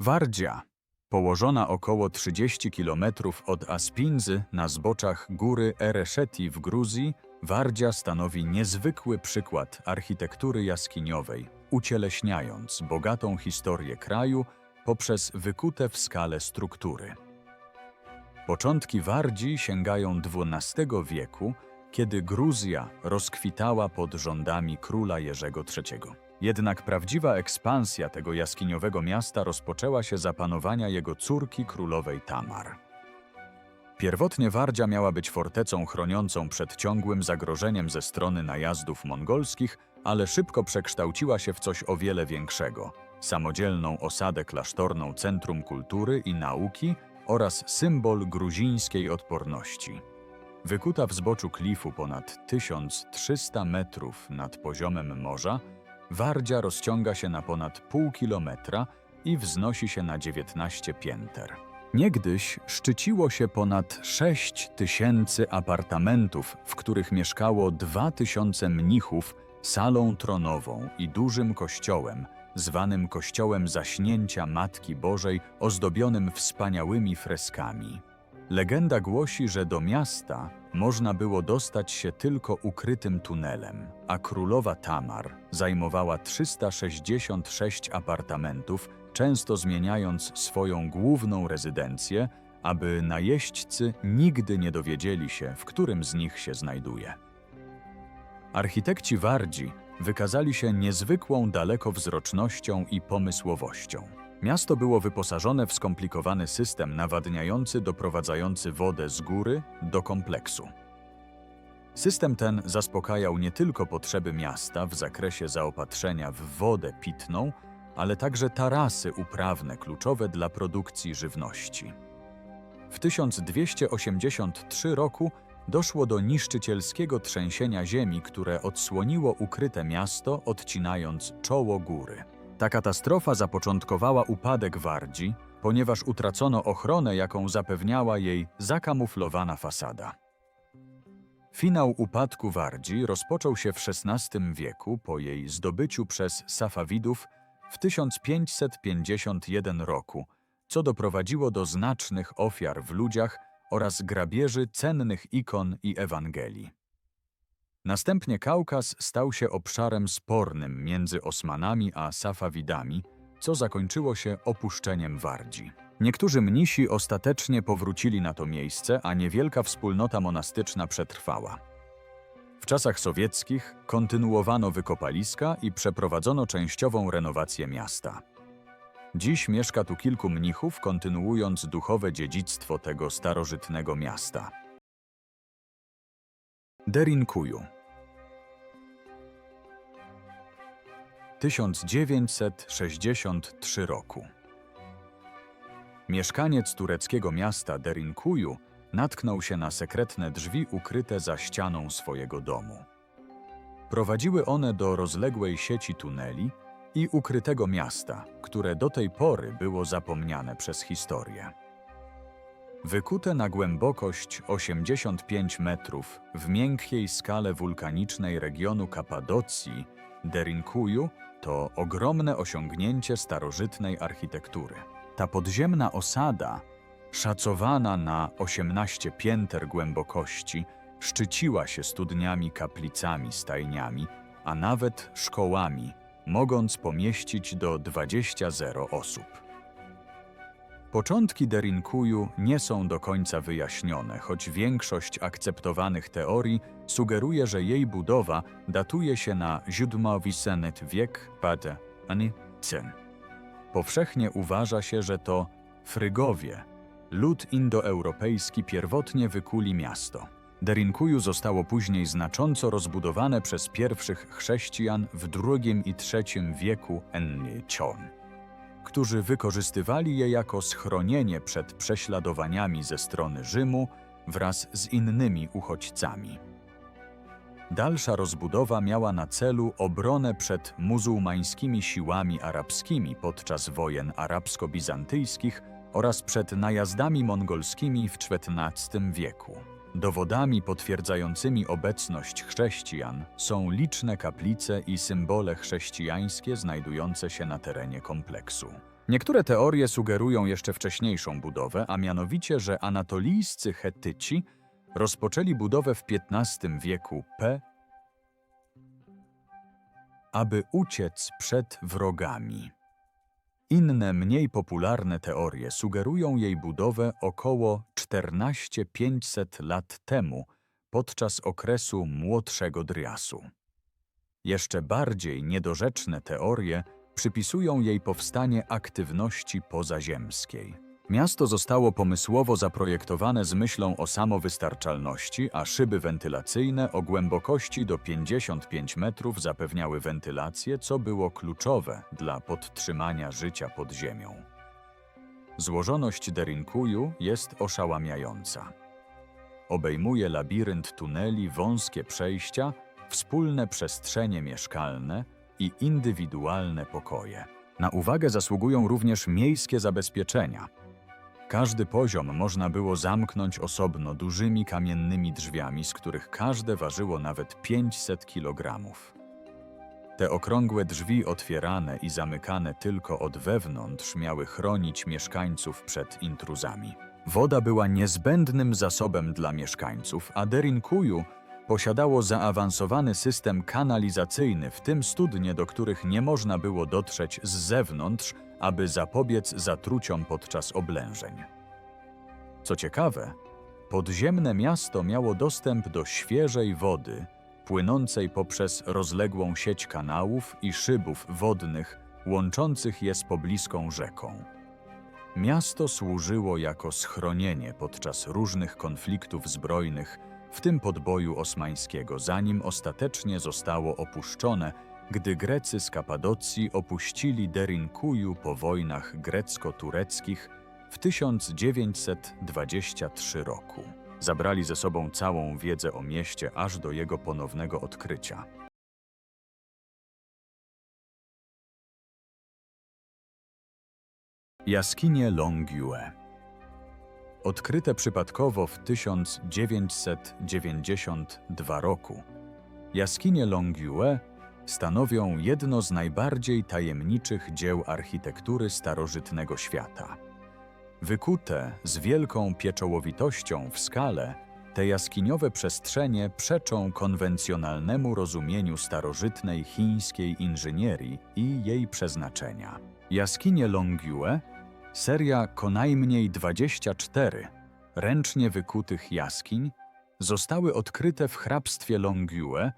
Wardzia, położona około 30 km od Aspinzy na zboczach góry Ereszeti w Gruzji, Wardzia stanowi niezwykły przykład architektury jaskiniowej, ucieleśniając bogatą historię kraju poprzez wykute w skale struktury. Początki Wardzi sięgają XII wieku, kiedy Gruzja rozkwitała pod rządami króla Jerzego III. Jednak prawdziwa ekspansja tego jaskiniowego miasta rozpoczęła się za panowania jego córki królowej Tamar. Pierwotnie Wardzia miała być fortecą chroniącą przed ciągłym zagrożeniem ze strony najazdów mongolskich, ale szybko przekształciła się w coś o wiele większego samodzielną osadę klasztorną centrum kultury i nauki oraz symbol gruzińskiej odporności. Wykuta w zboczu klifu ponad 1300 metrów nad poziomem morza, Wardzia rozciąga się na ponad pół kilometra i wznosi się na 19 pięter. Niegdyś szczyciło się ponad 6 tysięcy apartamentów, w których mieszkało 2000 mnichów, salą tronową i dużym kościołem, zwanym Kościołem Zaśnięcia Matki Bożej, ozdobionym wspaniałymi freskami. Legenda głosi, że do miasta można było dostać się tylko ukrytym tunelem, a królowa Tamar zajmowała 366 apartamentów, często zmieniając swoją główną rezydencję, aby najeźdźcy nigdy nie dowiedzieli się, w którym z nich się znajduje. Architekci Wardzi wykazali się niezwykłą dalekowzrocznością i pomysłowością. Miasto było wyposażone w skomplikowany system nawadniający doprowadzający wodę z góry do kompleksu. System ten zaspokajał nie tylko potrzeby miasta w zakresie zaopatrzenia w wodę pitną, ale także tarasy uprawne kluczowe dla produkcji żywności. W 1283 roku doszło do niszczycielskiego trzęsienia ziemi, które odsłoniło ukryte miasto, odcinając czoło góry. Ta katastrofa zapoczątkowała upadek Wardzi, ponieważ utracono ochronę, jaką zapewniała jej zakamuflowana fasada. Finał upadku Wardzi rozpoczął się w XVI wieku po jej zdobyciu przez Safawidów w 1551 roku, co doprowadziło do znacznych ofiar w ludziach oraz grabieży cennych ikon i Ewangelii. Następnie Kaukaz stał się obszarem spornym między Osmanami a Safawidami, co zakończyło się opuszczeniem Wardzi. Niektórzy mnisi ostatecznie powrócili na to miejsce, a niewielka wspólnota monastyczna przetrwała. W czasach sowieckich kontynuowano wykopaliska i przeprowadzono częściową renowację miasta. Dziś mieszka tu kilku mnichów, kontynuując duchowe dziedzictwo tego starożytnego miasta. Derinkuju 1963 roku Mieszkaniec tureckiego miasta Derinkuju natknął się na sekretne drzwi ukryte za ścianą swojego domu. Prowadziły one do rozległej sieci tuneli i ukrytego miasta, które do tej pory było zapomniane przez historię. Wykute na głębokość 85 metrów w miękkiej skale wulkanicznej regionu Kapadocji, Derinkuju to ogromne osiągnięcie starożytnej architektury. Ta podziemna osada, szacowana na 18 pięter głębokości, szczyciła się studniami, kaplicami, stajniami, a nawet szkołami, mogąc pomieścić do 20 zero osób. Początki Derinkuju nie są do końca wyjaśnione, choć większość akceptowanych teorii sugeruje, że jej budowa datuje się na siódmowisenet wiek Pate ani Cen. Powszechnie uważa się, że to Frygowie, lud indoeuropejski pierwotnie wykuli miasto. Derinkuju zostało później znacząco rozbudowane przez pierwszych chrześcijan w II i III wieku Ennichon, którzy wykorzystywali je jako schronienie przed prześladowaniami ze strony Rzymu wraz z innymi uchodźcami. Dalsza rozbudowa miała na celu obronę przed muzułmańskimi siłami arabskimi podczas wojen arabsko-bizantyjskich oraz przed najazdami mongolskimi w XIV wieku. Dowodami potwierdzającymi obecność chrześcijan są liczne kaplice i symbole chrześcijańskie znajdujące się na terenie kompleksu. Niektóre teorie sugerują jeszcze wcześniejszą budowę, a mianowicie, że anatolijscy Chetyci rozpoczęli budowę w XV wieku P, aby uciec przed wrogami. Inne, mniej popularne teorie sugerują jej budowę około 14500 lat temu, podczas okresu Młodszego Driasu. Jeszcze bardziej niedorzeczne teorie przypisują jej powstanie aktywności pozaziemskiej. Miasto zostało pomysłowo zaprojektowane z myślą o samowystarczalności, a szyby wentylacyjne o głębokości do 55 metrów zapewniały wentylację, co było kluczowe dla podtrzymania życia pod ziemią. Złożoność Derinkuju jest oszałamiająca. Obejmuje labirynt tuneli, wąskie przejścia, wspólne przestrzenie mieszkalne i indywidualne pokoje. Na uwagę zasługują również miejskie zabezpieczenia. Każdy poziom można było zamknąć osobno dużymi kamiennymi drzwiami, z których każde ważyło nawet 500 kg. Te okrągłe drzwi otwierane i zamykane tylko od wewnątrz miały chronić mieszkańców przed intruzami. Woda była niezbędnym zasobem dla mieszkańców, a Derinkuju posiadało zaawansowany system kanalizacyjny, w tym studnie, do których nie można było dotrzeć z zewnątrz, aby zapobiec zatruciom podczas oblężeń. Co ciekawe, podziemne miasto miało dostęp do świeżej wody, płynącej poprzez rozległą sieć kanałów i szybów wodnych łączących je z pobliską rzeką. Miasto służyło jako schronienie podczas różnych konfliktów zbrojnych, w tym podboju osmańskiego, zanim ostatecznie zostało opuszczone, gdy Grecy z Kapadocji opuścili Derinkuju po wojnach grecko-tureckich w 1923 roku. Zabrali ze sobą całą wiedzę o mieście aż do jego ponownego odkrycia. Jaskinie Longue Odkryte przypadkowo w 1992 roku, jaskinie Longue stanowią jedno z najbardziej tajemniczych dzieł architektury starożytnego świata. Wykute z wielką pieczołowitością w skale, te jaskiniowe przestrzenie przeczą konwencjonalnemu rozumieniu starożytnej chińskiej inżynierii i jej przeznaczenia. Jaskinie Longue Seria konajmniej 24 ręcznie wykutych jaskiń zostały odkryte w hrabstwie Longue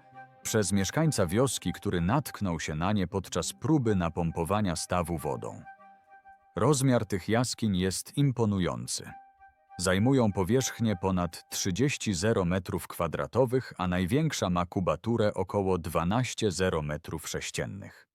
przez mieszkańca wioski, który natknął się na nie podczas próby napompowania stawu wodą. Rozmiar tych jaskiń jest imponujący. Zajmują powierzchnię ponad 30 metrów kwadratowych, a największa ma kubaturę około 12 metrów sześciennych.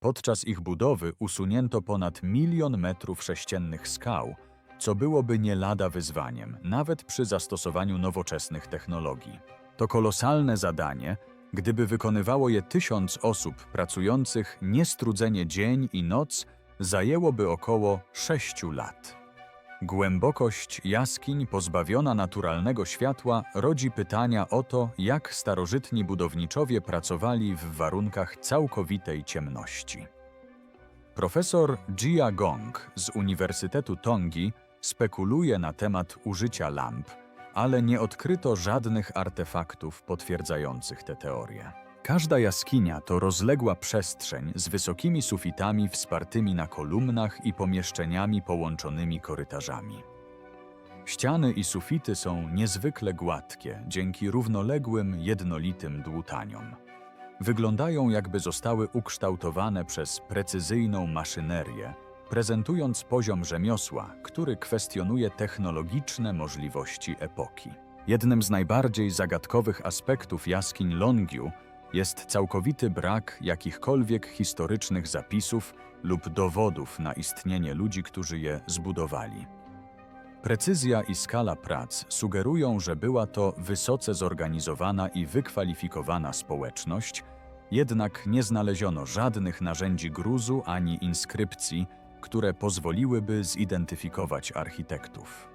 Podczas ich budowy usunięto ponad milion metrów sześciennych skał, co byłoby nie lada wyzwaniem, nawet przy zastosowaniu nowoczesnych technologii. To kolosalne zadanie, gdyby wykonywało je tysiąc osób pracujących niestrudzenie dzień i noc, zajęłoby około sześciu lat. Głębokość jaskiń pozbawiona naturalnego światła rodzi pytania o to, jak starożytni budowniczowie pracowali w warunkach całkowitej ciemności. Profesor Jia Gong z Uniwersytetu Tongi spekuluje na temat użycia lamp, ale nie odkryto żadnych artefaktów potwierdzających tę teorię. Każda jaskinia to rozległa przestrzeń z wysokimi sufitami wspartymi na kolumnach i pomieszczeniami połączonymi korytarzami. Ściany i sufity są niezwykle gładkie dzięki równoległym, jednolitym dłutaniom. Wyglądają jakby zostały ukształtowane przez precyzyjną maszynerię, prezentując poziom rzemiosła, który kwestionuje technologiczne możliwości epoki. Jednym z najbardziej zagadkowych aspektów jaskiń Longiu jest całkowity brak jakichkolwiek historycznych zapisów lub dowodów na istnienie ludzi, którzy je zbudowali. Precyzja i skala prac sugerują, że była to wysoce zorganizowana i wykwalifikowana społeczność, jednak nie znaleziono żadnych narzędzi gruzu ani inskrypcji, które pozwoliłyby zidentyfikować architektów.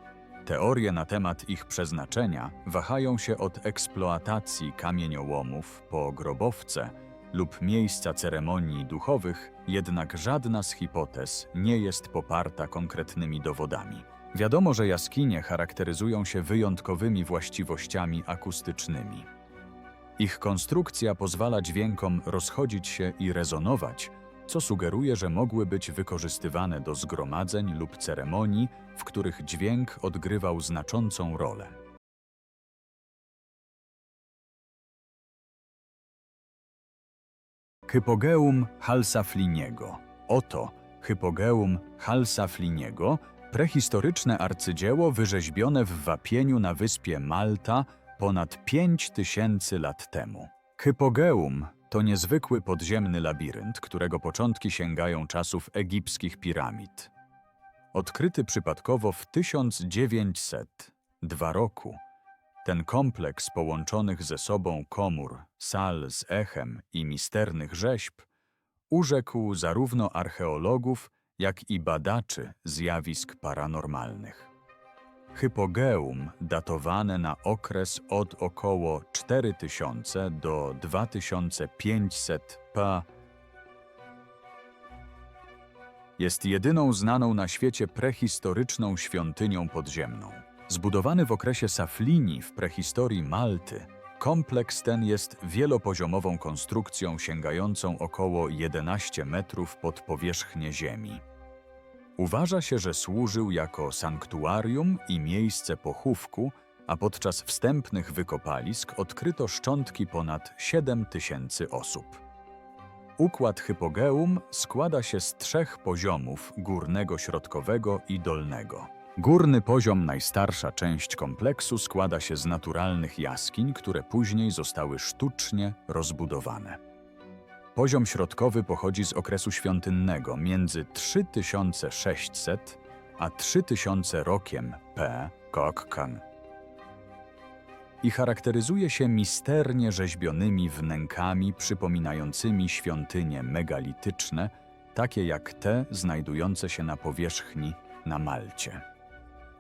Teorie na temat ich przeznaczenia wahają się od eksploatacji kamieniołomów po grobowce, lub miejsca ceremonii duchowych, jednak żadna z hipotez nie jest poparta konkretnymi dowodami. Wiadomo, że jaskinie charakteryzują się wyjątkowymi właściwościami akustycznymi. Ich konstrukcja pozwala dźwiękom rozchodzić się i rezonować, co sugeruje, że mogły być wykorzystywane do zgromadzeń lub ceremonii, w których dźwięk odgrywał znaczącą rolę. Hypogeum halsafliniego. Oto Hypogeum halsafliniego, prehistoryczne arcydzieło wyrzeźbione w wapieniu na wyspie Malta ponad 5000 lat temu. Hypogeum to niezwykły podziemny labirynt, którego początki sięgają czasów egipskich piramid. Odkryty przypadkowo w 1902 roku, ten kompleks połączonych ze sobą komór, sal z echem i misternych rzeźb urzekł zarówno archeologów, jak i badaczy zjawisk paranormalnych. Hypogeum datowane na okres od około 4000 do 2500 p. jest jedyną znaną na świecie prehistoryczną świątynią podziemną. Zbudowany w okresie Saflini w prehistorii Malty, kompleks ten jest wielopoziomową konstrukcją sięgającą około 11 metrów pod powierzchnię ziemi. Uważa się, że służył jako sanktuarium i miejsce pochówku, a podczas wstępnych wykopalisk odkryto szczątki ponad 7 tysięcy osób. Układ hypogeum składa się z trzech poziomów górnego, środkowego i dolnego. Górny poziom, najstarsza część kompleksu, składa się z naturalnych jaskiń, które później zostały sztucznie rozbudowane. Poziom środkowy pochodzi z okresu świątynnego między 3600 a 3000 rokiem P. Kokkan i charakteryzuje się misternie rzeźbionymi wnękami przypominającymi świątynie megalityczne, takie jak te znajdujące się na powierzchni na Malcie.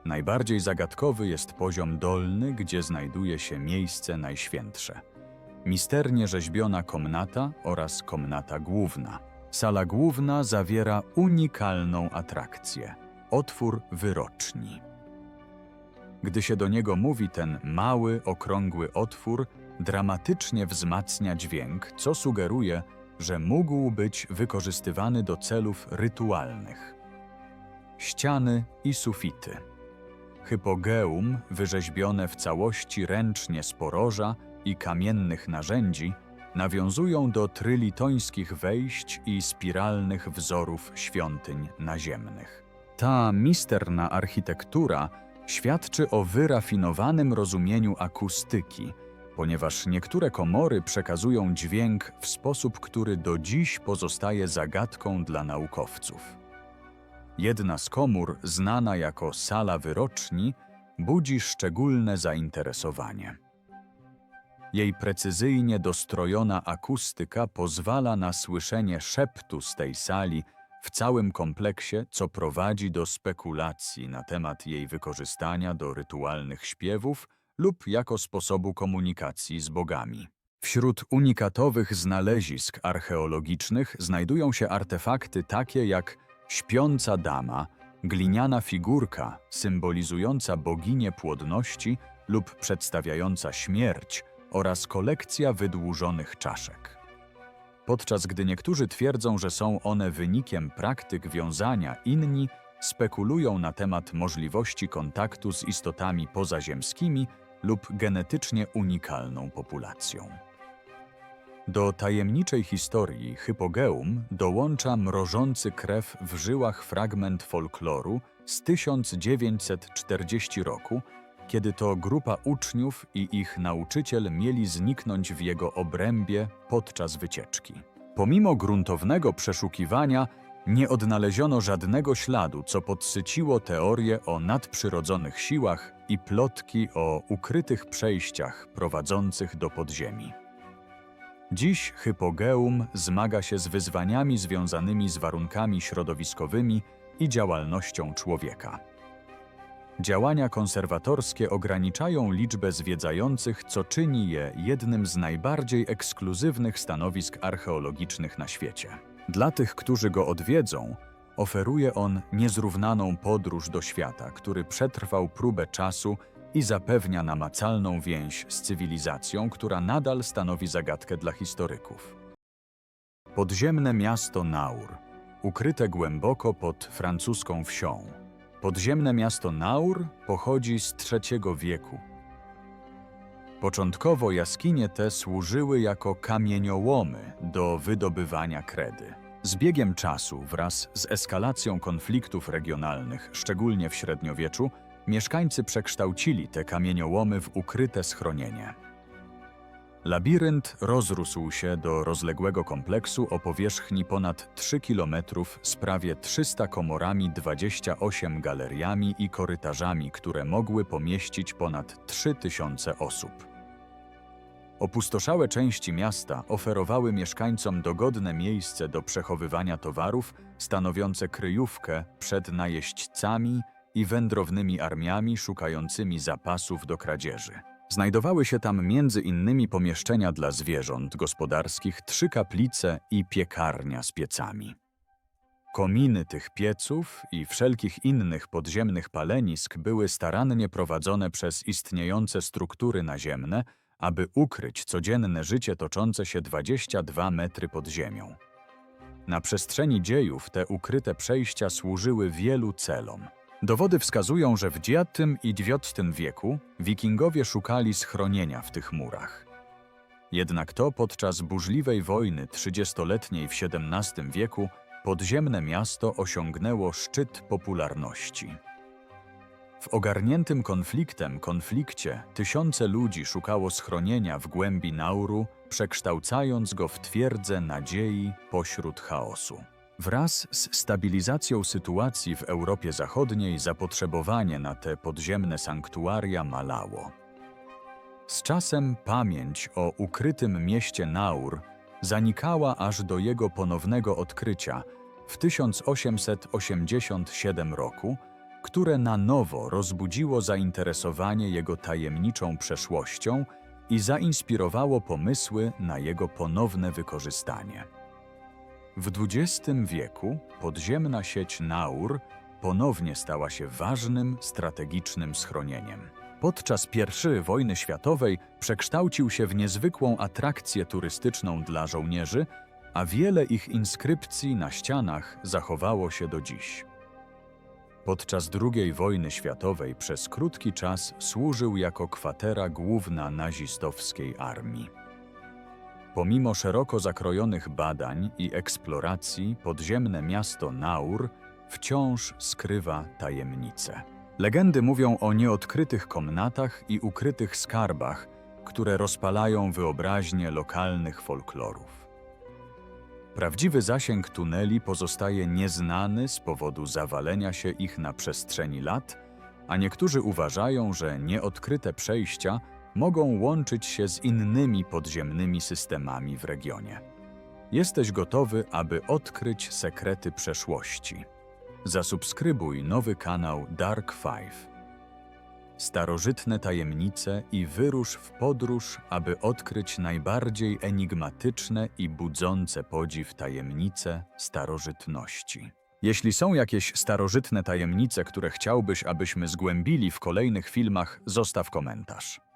Najbardziej zagadkowy jest poziom dolny, gdzie znajduje się miejsce najświętsze. Misternie rzeźbiona komnata oraz komnata główna. Sala główna zawiera unikalną atrakcję otwór wyroczni. Gdy się do niego mówi, ten mały, okrągły otwór dramatycznie wzmacnia dźwięk, co sugeruje, że mógł być wykorzystywany do celów rytualnych. Ściany i sufity. Hypogeum, wyrzeźbione w całości ręcznie z poroża i kamiennych narzędzi, nawiązują do trylitońskich wejść i spiralnych wzorów świątyń naziemnych. Ta misterna architektura świadczy o wyrafinowanym rozumieniu akustyki, ponieważ niektóre komory przekazują dźwięk w sposób, który do dziś pozostaje zagadką dla naukowców. Jedna z komór, znana jako sala wyroczni, budzi szczególne zainteresowanie. Jej precyzyjnie dostrojona akustyka pozwala na słyszenie szeptu z tej sali w całym kompleksie, co prowadzi do spekulacji na temat jej wykorzystania do rytualnych śpiewów lub jako sposobu komunikacji z bogami. Wśród unikatowych znalezisk archeologicznych znajdują się artefakty takie jak śpiąca dama, gliniana figurka symbolizująca boginię płodności lub przedstawiająca śmierć oraz kolekcja wydłużonych czaszek. Podczas gdy niektórzy twierdzą, że są one wynikiem praktyk wiązania, inni spekulują na temat możliwości kontaktu z istotami pozaziemskimi lub genetycznie unikalną populacją. Do tajemniczej historii Hypogeum dołącza mrożący krew w żyłach fragment folkloru z 1940 roku, kiedy to grupa uczniów i ich nauczyciel mieli zniknąć w jego obrębie podczas wycieczki. Pomimo gruntownego przeszukiwania, nie odnaleziono żadnego śladu, co podsyciło teorie o nadprzyrodzonych siłach i plotki o ukrytych przejściach prowadzących do podziemi. Dziś hypogeum zmaga się z wyzwaniami związanymi z warunkami środowiskowymi i działalnością człowieka. Działania konserwatorskie ograniczają liczbę zwiedzających, co czyni je jednym z najbardziej ekskluzywnych stanowisk archeologicznych na świecie. Dla tych, którzy go odwiedzą, oferuje on niezrównaną podróż do świata, który przetrwał próbę czasu i zapewnia namacalną więź z cywilizacją, która nadal stanowi zagadkę dla historyków. Podziemne miasto Naur, ukryte głęboko pod francuską wsią. Podziemne miasto Naur pochodzi z III wieku. Początkowo jaskinie te służyły jako kamieniołomy do wydobywania kredy. Z biegiem czasu, wraz z eskalacją konfliktów regionalnych, szczególnie w średniowieczu, mieszkańcy przekształcili te kamieniołomy w ukryte schronienie. Labirynt rozrósł się do rozległego kompleksu o powierzchni ponad 3 km z prawie 300 komorami, 28 galeriami i korytarzami, które mogły pomieścić ponad 3000 osób. Opustoszałe części miasta oferowały mieszkańcom dogodne miejsce do przechowywania towarów, stanowiące kryjówkę przed najeźdźcami i wędrownymi armiami szukającymi zapasów do kradzieży. Znajdowały się tam między innymi pomieszczenia dla zwierząt gospodarskich, trzy kaplice i piekarnia z piecami. Kominy tych pieców i wszelkich innych podziemnych palenisk były starannie prowadzone przez istniejące struktury naziemne, aby ukryć codzienne życie toczące się 22 metry pod ziemią. Na przestrzeni dziejów te ukryte przejścia służyły wielu celom. Dowody wskazują, że w X i IX wieku wikingowie szukali schronienia w tych murach. Jednak to podczas burzliwej wojny trzydziestoletniej w XVII wieku podziemne miasto osiągnęło szczyt popularności. W ogarniętym konfliktem konflikcie tysiące ludzi szukało schronienia w głębi Nauru, przekształcając go w twierdzę nadziei pośród chaosu. Wraz z stabilizacją sytuacji w Europie Zachodniej zapotrzebowanie na te podziemne sanktuaria malało. Z czasem pamięć o ukrytym mieście Naur zanikała aż do jego ponownego odkrycia w 1887 roku, które na nowo rozbudziło zainteresowanie jego tajemniczą przeszłością i zainspirowało pomysły na jego ponowne wykorzystanie. W XX wieku podziemna sieć Naur ponownie stała się ważnym, strategicznym schronieniem. Podczas I wojny światowej przekształcił się w niezwykłą atrakcję turystyczną dla żołnierzy, a wiele ich inskrypcji na ścianach zachowało się do dziś. Podczas II wojny światowej przez krótki czas służył jako kwatera główna nazistowskiej armii. Pomimo szeroko zakrojonych badań i eksploracji, podziemne miasto Naur wciąż skrywa tajemnice. Legendy mówią o nieodkrytych komnatach i ukrytych skarbach, które rozpalają wyobraźnię lokalnych folklorów. Prawdziwy zasięg tuneli pozostaje nieznany z powodu zawalenia się ich na przestrzeni lat, a niektórzy uważają, że nieodkryte przejścia mogą łączyć się z innymi podziemnymi systemami w regionie. Jesteś gotowy, aby odkryć sekrety przeszłości. Zasubskrybuj nowy kanał Dark Five. Starożytne tajemnice i wyrusz w podróż, aby odkryć najbardziej enigmatyczne i budzące podziw tajemnice starożytności. Jeśli są jakieś starożytne tajemnice, które chciałbyś, abyśmy zgłębili w kolejnych filmach, zostaw komentarz.